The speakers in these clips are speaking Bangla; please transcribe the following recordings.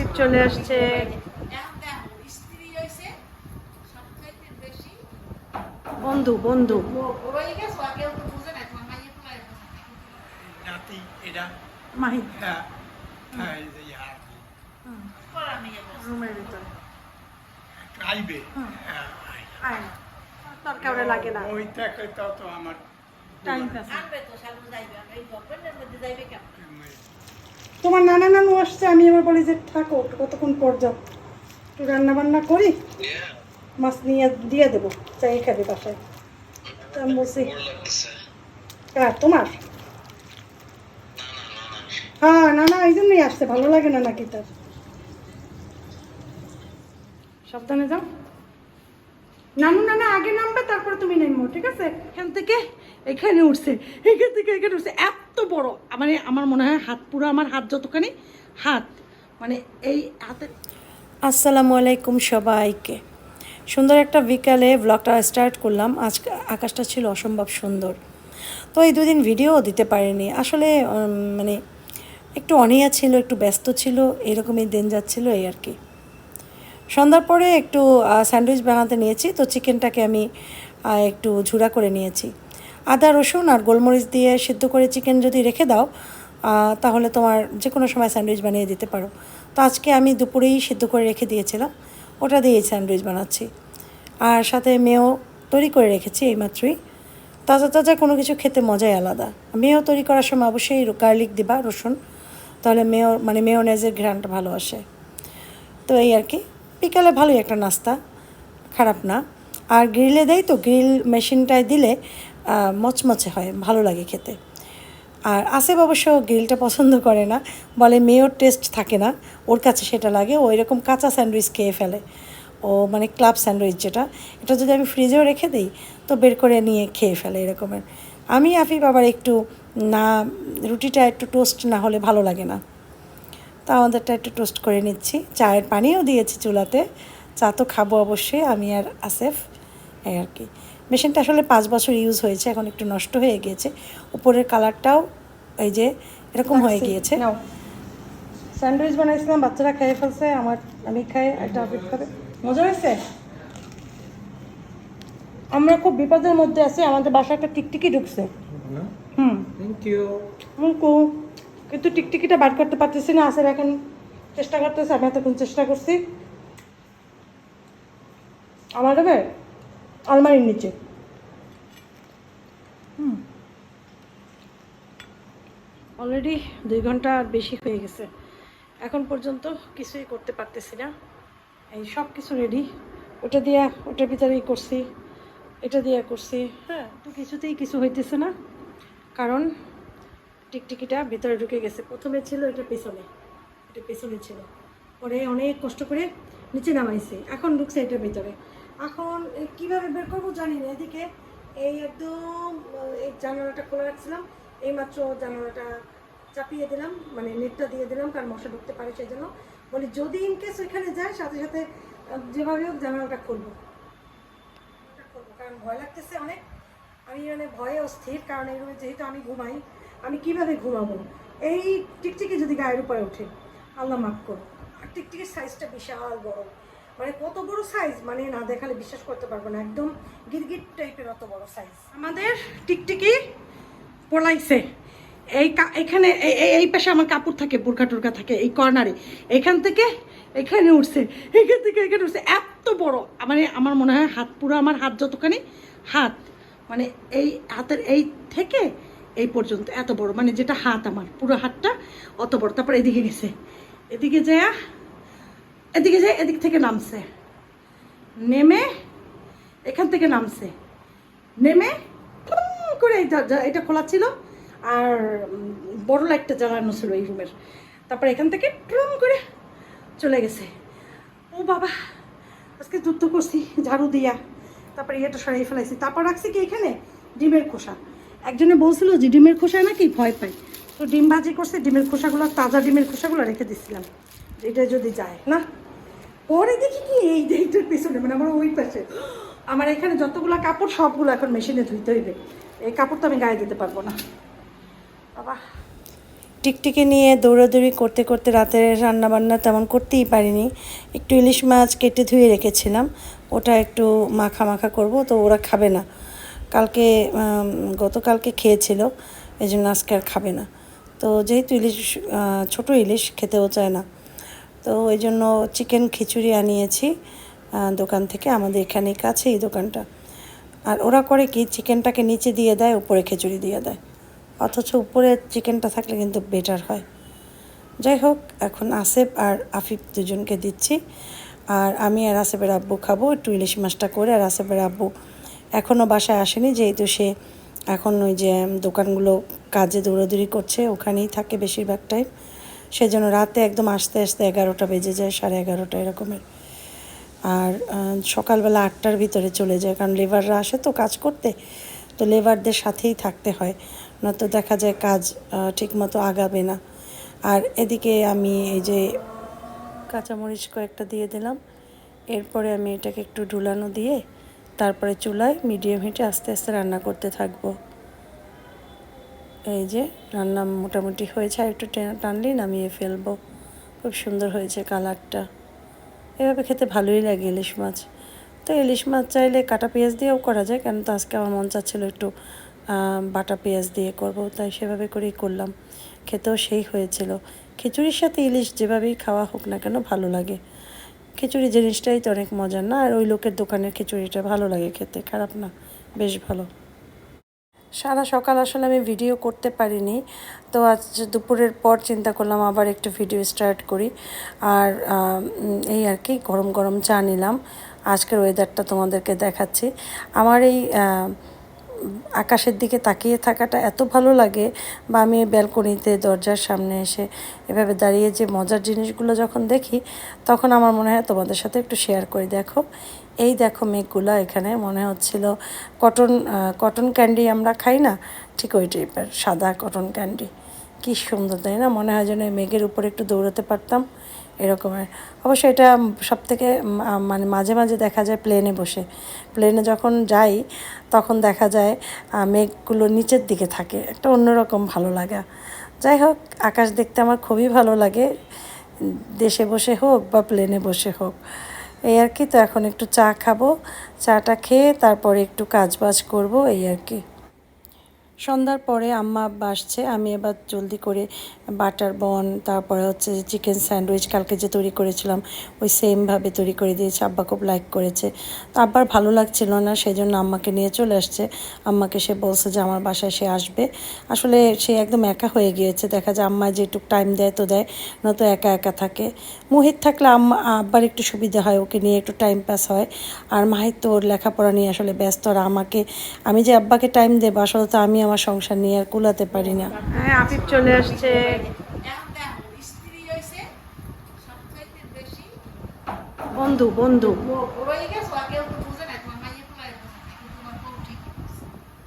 আফিফ চলে আসছে। বন্ধু বন্ধু। হ্যাঁ আয়। না। লাগে তোমার নানা নানু আসছে, আমি এবার বলি যে, থাকো কতক্ষণ পর যাও। একটু রান্না বান্না করি, মাছ নিয়ে দিয়ে দেবো, চাই খাবে বাসায়। তা আমি বলছি কার তোমার? হ্যাঁ না না এই জন্যই আসছে, ভালো লাগে না নাকি তার। সাবধানে যাও। নানু, নানা, আগে নামবে, তারপরে তুমি নেমো, ঠিক আছে? এখান থেকে, এখানে উঠছে, এখান থেকে, এখানে উঠছে, এত বড়। মানে আমার মনে হয় হাত, পুরো আমার হাত যতখানি, হাত। মানে এই হাতে আসসালামু আলাইকুম সবাইকে। সুন্দর একটা বিকালে ব্লগটা স্টার্ট করলাম। আজ আকাশটা ছিল অসম্ভব সুন্দর। তো এই দুদিন ভিডিও দিতে পারিনি। আসলে মানে একটু অনিয়া ছিল, একটু ব্যস্ত ছিল, এরকমই দিন যাচ্ছিল, এই আর কি। সন্ধ্যার পরে একটু স্যান্ডউইচ বানাতে নিয়েছি, তো চিকেনটাকে আমি একটু ঝুড়া করে নিয়েছি। আদা, রসুন আর গোলমরিচ দিয়ে সিদ্ধ করে চিকেন যদি রেখে দাও তাহলে তোমার যে কোনো সময় স্যান্ডউইচ বানিয়ে দিতে পারো। তো আজকে আমি দুপুরেই সিদ্ধ করে রেখে দিয়েছিলাম, ওটা দিয়েই স্যান্ডউইচ বানাচ্ছি। আর সাথে মেয়েও তৈরি করে রেখেছি এইমাত্রই তাজা তাজা কোনো কিছু খেতে মজাই আলাদা। মেয়েও তৈরি করার সময় অবশ্যই গার্লিক দিবা, রসুন। তাহলে মেয়র মানে মেয়নেজের ঘ্রাণটা ভালো আসে। তো এই আর কি। বিকালে ভালোই একটা নাস্তা, খারাপ না। আর গ্রিলে দেয় তো, গ্রিল মেশিনটায় দিলে মচমচে হয়, ভালো লাগে খেতে। আর আসেফ অবশ্য গ্রিলটা পছন্দ করে না, বলে মেয়োর টেস্ট থাকে না, ওর কাছে সেটা লাগে, ও এরকম কাঁচা স্যান্ডউইচ খেয়ে ফেলে। ও মানে ক্লাব স্যান্ডউইচ যেটা, এটা যদি আমি ফ্রিজেও রেখে দিই, তো বের করে নিয়ে খেয়ে ফেলে এরকমের। আমি আফিফ আবার একটু, না, রুটিটা একটু টোস্ট না হলে ভালো লাগে না। তা আমাদেরটা একটু টোস্ট করে নিচ্ছি। চায়ের পানিও দিয়েছি চুলাতে। চা তো খাব অবশ্যই আমি আর আসেফ এই আর কি। মেশিনটা আসলে পাঁচ বছর ইউজ হয়েছে এখন একটু নষ্ট হয়ে গিয়েছে। উপরের কালারটাও এই যে এরকম হয়ে গিয়েছে। নাও। স্যান্ডউইচ বানাইছিলাম বাচ্চারা খেয়ে ফেলছে আমার আমি খাই একটা আফিফ খাবে মজা হয়েছে? আমরা খুব বিপদের মধ্যে আছি আমাদের বাসায় একটা টিকটিকি ঢুকছে। হুম। থ্যাংক ইউ মুকু কিন্তু টিকটিকিটা বার করতে পারতেছি না, আসার এখন চেষ্টা করতেছে, আমি এতক্ষণ চেষ্টা করছি। আমার দেবে আলমারির নিচে। হুম। অলরেডি দুই ঘণ্টা আর বেশি হয়ে গেছে। এখন পর্যন্ত কিছুই করতে পারতেছি না। এই সব কিছু রেডি ওটা দিয়ে, ওটার ভিতরেই করছি, এটা দিয়ে করছি। হ্যাঁ তো কিছুতেই কিছু হইতেছে না। কারণ টিকটিকিটা ভিতরে ঢুকে গেছে। প্রথমে ছিল এটা পেছনে। এটা পেছনে ছিল। পরে অনেক কষ্ট করে নিচে নামাইছে। এখন ঢুকছে এটার ভিতরে। এখন কীভাবে বের করব জানি না। এদিকে এই একদম এই জানালাটা খোলা রাখছিলাম। এইমাত্র জানালাটা চাপিয়ে দিলাম মানে নেটটা দিয়ে দিলাম, কারণ মশা ঢুকতে পারে সেই জন্য বলি যদি ইনকেস ওইখানে যায়, সাথে সাথে যেভাবে হোক জানালাটা খুলবো। করব কারণ ভয় লাগতেছে অনেক। আমি মানে ভয়ে অস্থির, কারণ এই যেহেতু আমি ঘুমাই আমি কীভাবে ঘুমাবো? এই টিকটিকি যদি গায়ের উপরে ওঠে, আল্লাহ মাফ করো আর টিকটিকির সাইজটা বিশাল বড়। মানে কত বড় সাইজ মানে না দেখালে বিশ্বাস করতে পারব না। একদম গিরগিট টাইপের অত বড় সাইজ আমাদের টিকটিকি পলাইছে। এই এখানে এই পাশে আমার কাপড় থাকে বুরকা টুরকা থাকে, এই কর্নারে। এখান থেকে এখানে উঠছে। এখান থেকে এখানে উঠছে। এত বড়। মানে আমার মনে হয় হাত পুরো আমার হাত যতখানি হাত। মানে এই হাতের এই থেকে এই পর্যন্ত, এত বড়। মানে যেটা হাত আমার, পুরো হাতটা অত বড়। তারপর এদিকে গেছে। এদিকে যায় এদিকে যায়, এদিক থেকে নামছে। নেমে এখান থেকে নামছে। নেমে করে এটা খোলা ছিল। আর বড় লাইটটা জ্বালানো ছিল এই রুমের। তারপর এখান থেকে ট্রুম করে চলে গেছে। ও বাবা, আজকে যুদ্ধ করছি, ঝাড়ু দিয়া। তারপরে ইয়েটা সরাই ফেলাইছি। তারপর রাখছি কি এখানে? ডিমের খোসা। একজনে বলছিল যে ডিমের খোসা নাকি ভয় পাই তো ডিম ভাজি করছে, ডিমের খোসাগুলো, তাজা ডিমের খোসাগুলো রেখে দিছিলাম। এটা যদি যায়, না? পরে দেখি কি এই এইটার পেছনে মানে আমার ওই পাশে। আমার এখানে যতগুলো কাপড়, সবগুলো এখন মেশিনে ধুইতে হইবে। এই কাপড় তো আমি গায়ে দিতে পারব না। বাবা। টিকটিকি নিয়ে দৌড়াদৌড়ি করতে করতে রাতে রান্না বান্না তেমন করতেই পারিনি। একটু ইলিশ মাছ কেটে ধুয়ে রেখেছিলাম। ওটা একটু মাখা মাখা করব, তো ওরা খাবে না। কালকে গতকালকে খেয়েছিল এই জন্য আজকে আর খাবে না। তো যেহেতু ইলিশ ছোটো ইলিশ খেতেও চায় না, তো ওই জন্য চিকেন খিচুড়ি আনিয়েছি দোকান থেকে, আমাদের এখানে কাছে এই দোকানটা। আর ওরা করে কি, চিকেনটাকে নিচে দিয়ে দেয়, উপরে খিচুড়ি দিয়ে দেয়। অথচ উপরে চিকেনটা থাকলে কিন্তু বেটার হয়। যাই হোক, এখন আসেফ আর আফিফ দুজনকে দিচ্ছি। আর আমি আর আসেফের আব্বু খাব, একটু ইলিশ মাছটা করে, আর আসেফের আব্বু এখনও বাসায় আসেনি, যেহেতু সে এখন ওই যে দোকানগুলো কাজে দৌড়াদৌড়ি করছে, ওখানেই থাকে বেশিরভাগ টাইম সেজন্য রাতে একদম আসতে আসতে এগারোটা বেজে যায়, সাড়ে এগারোটা এরকমের। আর সকালবেলা আটটার ভিতরে চলে যায়, কারণ লেবাররা আসে তো কাজ করতে, তো লেবারদের সাথেই থাকতে হয়। নয়তো দেখা যায় কাজ ঠিকমতো আগাবে না। আর এদিকে আমি এই যে কাঁচামরিচ কয়েকটা দিয়ে দিলাম, এরপরে আমি এটাকে একটু ঢুলানো দিয়ে তারপরে চুলায় মিডিয়াম হিটে আস্তে আস্তে রান্না করতে থাকব। এই যে রান্না মোটামুটি হয়েছে, আর একটু টেনে টানলেই নামিয়ে ফেলব। খুব সুন্দর হয়েছে কালারটা। এভাবে খেতে ভালোই লাগে ইলিশ মাছ। তো ইলিশ মাছ চাইলে কাটা পেঁয়াজ দিয়েও করা যায়, কেন তো আজকে আমার মন চাচ্ছিলো একটু বাটা পেঁয়াজ দিয়ে করব, তাই সেভাবে করেই করলাম। খেতেও সেই হয়েছিল। খিচুড়ির সাথে ইলিশ যেভাবেই খাওয়া হোক না কেন ভালো লাগে। খিচুড়ি জিনিসটাই তো অনেক মজার না? আর ওই লোকের দোকানের খিচুড়িটা ভালো লাগে খেতে, খারাপ না, বেশ ভালো। সারা সকাল আসলে আমি ভিডিও করতে পারিনি, তো আজ দুপুরের পর চিন্তা করলাম আবার একটু ভিডিও স্টার্ট করি। আর এই আর কি, গরম গরম চা নিলাম। আজকের ওয়েদারটা তোমাদেরকে দেখাচ্ছি। আমার এই আকাশের দিকে তাকিয়ে থাকাটা এত ভালো লাগে বা আমি ব্যালকনিতে দরজার সামনে এসে এভাবে দাঁড়িয়ে যে মজার জিনিসগুলো যখন দেখি, তখন আমার মনে হয় তোমাদের সাথে একটু শেয়ার করে। দেখো, এই দেখো মেঘগুলো এখানে মনে হচ্ছিল কটন কটন ক্যান্ডি আমরা খাই না, ঠিক ওই টাইপের সাদা কটন ক্যান্ডি কি সুন্দর, তাই না? মনে হয় যেন মেঘের উপরে একটু দৌড়াতে পারতাম। এরকমের। অবশ্য এটা সব থেকে মানে মাঝে মাঝে দেখা যায় প্লেনে বসে। প্লেনে যখন যাই, তখন দেখা যায় মেঘগুলো নিচের দিকে থাকে। একটা অন্যরকম ভালো লাগা। যাই হোক, আকাশ দেখতে আমার খুবই ভালো লাগে। দেশে বসে হোক বা প্লেনে বসে হোক। এই আর কি, তো এখন একটু চা খাব। চাটা খেয়ে তারপরে একটু কাজ বাজ করব, এই আর কি। সন্ধ্যার পরে আম্মা আব্বা আসছে, আমি এবার জলদি করে বাটার বন, তারপরে হচ্ছে চিকেন স্যান্ডউইচ কালকে যে তৈরি করেছিলাম, ওই সেমভাবে তৈরি করে দিয়েছে, আব্বা খুব লাইক করেছে। তো আব্বার ভালো লাগছিল না সেই জন্য আম্মাকে নিয়ে চলে আসছে। আম্মাকে সে বলছে যে আমার বাসায় সে আসবে। আসলে সে একদম একা হয়ে গিয়েছে, দেখা যায় আম্মা যেটুক টাইম দেয় তো দেয় নয়তো একা একা থাকে। মুহিত থাকলে আম্মা, আব্বার একটু সুবিধা হয়, ওকে নিয়ে একটু টাইম পাস হয়। আর মাহিত তো ওর লেখাপড়া নিয়ে আসলে ব্যস্ত, আর আমাকে, আমি যে আব্বাকে টাইম দেবো, আসলে তো আমি আমার সংসার নিয়ে আর কুলাতে পারি না। হ্যাঁ আফিফ চলে আসছে। বন্ধু বন্ধু।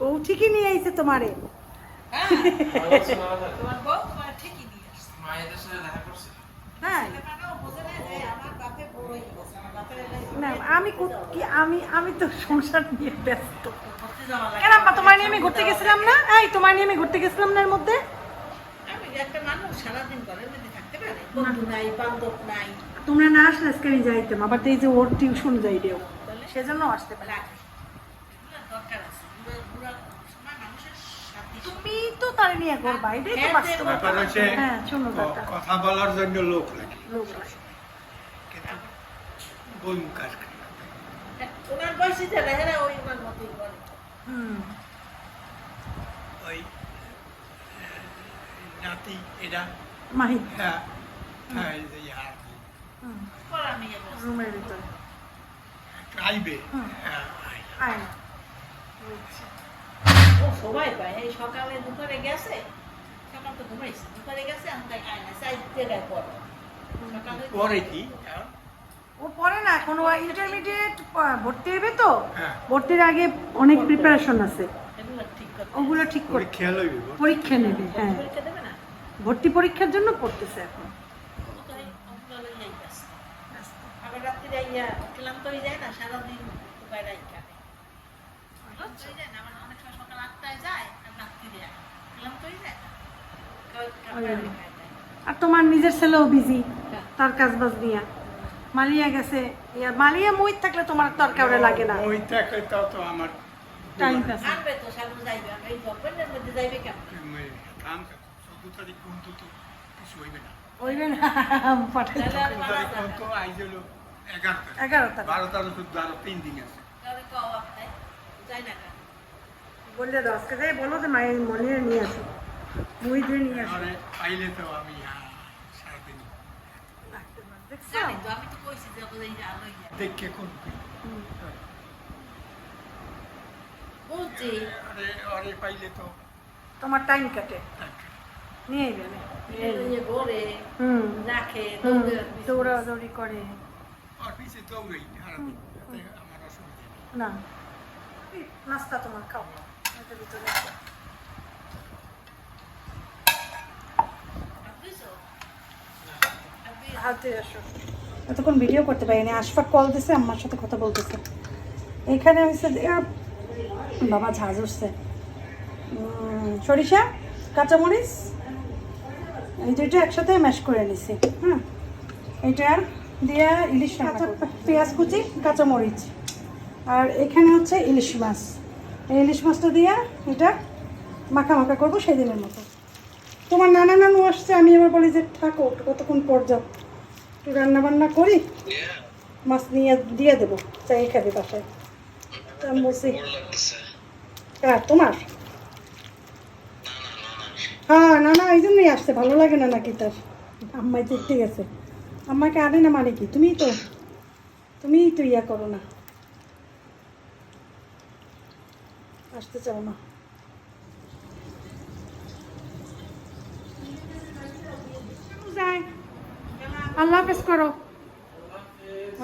বউ ও ঠিকই নিয়ে আইছে তোমারে। হ্যাঁ। হ্যাঁ না হয়ে আমি কি আমি আমি তো সংসার নিয়ে ব্যস্ত। লাগে। কেন তোমার নিয়ে আমি ঘুরতে গেছিলাম না? এই তোমার নিয়ে আমি ঘুরতে গেছিলাম না এর মধ্যে? তোমরা না আসলে আজকে আমি যাইতাম আবার এই যে ওর টিউশন যাই দেও সেজন্য আসতে পারি। তুমি তো তার নিয়ে করবা এটাই তো বাস্তব হ্যাঁ ক- দাদা কথা বলার জন্য লোক লাগে লোক আছে। কিন্তু বই ওনার বয়সী যারা হেরা ওই ওনার মতোই করে হুম। ওই নাতি এরা? মাহিদ হ্যাঁ হ্যাঁ। রুমের ভিতরে। আইবে? হ্যাঁ আই। আয়। না বুঝছি। ও সবাই পায় এই সকালে দুপুরে গেছে সকাল তো ঘুমাইছে দুপুরে গেছে আমি তাই আয় না চাই জায়গায় পড়ো। পরে কি? হ্যাঁ? ও পড়ে না এখন ও ইন্টারমিডিয়েট ভর্তি হবে তো? হ্যাঁ। ভর্তির আগে অনেক প্রিপারেশন আছে। ওগুলো ঠিক করে পরীক্ষা পরীক্ষা নেবে হ্যাঁ। ভর্তি পরীক্ষার জন্য পড়তেছে এখন। হয়ে হয়ে আর তোমার নিজের ছেলেও বিজি তার কাজ বাজ দিয়া মালিয়া গেছে। ইয়া মালিয়া মুই থাকলে তোমার তো আর কাউরে লাগে না। ওই থাকলে তাও তো আমার টাইম পাস আনবে তো সামনে যাইবে এই গভর্নমেন্টের মধ্যে যাইবে কেমন? কাম চোদ্দ তারিখ পর্যন্ত তো কিছু হইবে না। ওইবে না পাঠাই হলো এগারো তারিখ। এগারো তারিখ। বারো তারিখ চোদ্দ আরও তিন দিন আছে। তাহলে কও আপনার যাই না কেন? বললে দশ কেজি বলো যে মায়ের মনে নিয়ে আসো। মুই ধুয়ে নিয়ে আসো। আরে পাইলে তো আমি দেখছ আমি তো কইছি যে ওদের এই আলো দেখে করবি বলছি আরে আরে পাইলে তো তোমার টাইম কাটে নিয়ে যাবে এই ঘরে হুম রাখে দৌড়াদৌড়ি করে আর দৌড়াই আমার অসুবিধা নেই। না নাস্তা তোমার খাও ভিতরে আছে। বুঝছ হাতে আসো। এতক্ষণ ভিডিও করতে পারিনি আশফাক কল দিছে আমার সাথে কথা বলতেছে। এখানে হয়েছে বাবা ঝাঁজ উঠছে। সরিষা কাঁচামরিচ এই দুইটা একসাথে ম্যাশ করে নিছি হ্যাঁ। এটা দিয়ে ইলিশ কাঁচা পেঁয়াজ কুচি কাঁচামরিচ। আর এখানে হচ্ছে ইলিশ মাছ। এই ইলিশ মাছটা দিয়ে এটা মাখা মাখা করব সেদিনের মতো। তোমার নানা নানু আসছে আমি এবার বলি যে থাকো কতক্ষণ পর যাও। একটু রান্না বান্না করি মাছ নিয়ে দিয়ে দেবো চাই খাবি বাসায়। তা আমি বলছি কার তোমার? হ্যাঁ না না এই জন্যই আসছে ভালো লাগে না নাকি তার? আম্মাই দেখতে গেছে। আম্মাকে আনে না মানে কি? তুমিই তো তুমিই তো ইয়া করো না। আসতে চাও না। যাই আল্লাহ হাফেজ করো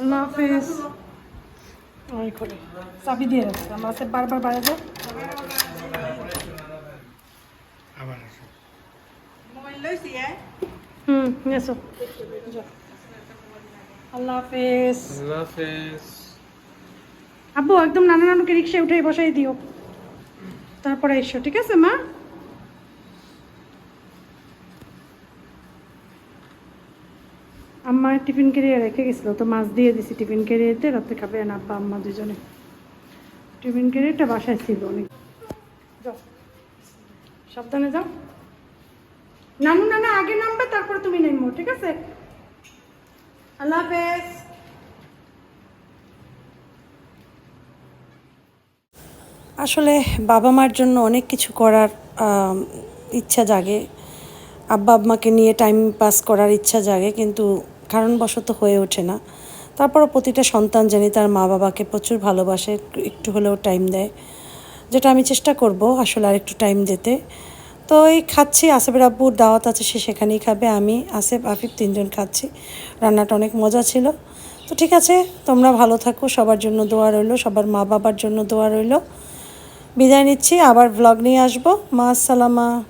আল্লাহ হাফেজ ওই করে। চাবি দিয়ে রাখছে। আমরা তো বারবার বাইরে যাও আবার আসো। মোবাইল লইছি হ্যাঁ হুম এসো আল্লাহ হাফেজ। আল্লাহ হাফেজ। আব্বু একদম নানা নানুকে রিক্সায় উঠে বসাই দিও। তারপরে এসো ঠিক আছে মা? আম্মা টিফিন কেরিয়ে রেখে গেছিল, তো মাছ দিয়ে দিছি টিফিন কেরিয়েতে রাতে খাবে না আব্বা আম্মা দুজনে। টিফিন কেরিয়েটা বাসায় ছিল অনেক। যাও। সাবধানে যাও। নানু, নানা, আগে নামবে, তারপরে তুমি নেমো, ঠিক আছে? আল্লাহ হাফেজ। আসলে বাবা মার জন্য অনেক কিছু করার ইচ্ছা জাগে। আব্বা, আম্মাকে নিয়ে টাইম পাস করার ইচ্ছা জাগে, কিন্তু কারণবশত হয়ে ওঠে না। তারপরও প্রতিটা সন্তান জানি তার মা বাবাকে প্রচুর ভালোবাসে, একটু- হলেও টাইম দেয়। যেটা আমি চেষ্টা করব আসলে আর একটু টাইম দিতে। তো এই খাচ্ছি, আসেফের আব্বুর দাওয়াত আছে, সে সেখানেই খাবে, আমি, আসেফ, আফিফ তিনজন খাচ্ছি। রান্নাটা অনেক মজা ছিল। তো ঠিক আছে, তোমরা ভালো থাকো, সবার জন্য দোয়া রইল, সবার মা বাবার জন্য দোয়া রইল। বিদায় নিচ্ছি, আবার ব্লগ নিয়ে আসব। মা, আসসালামা।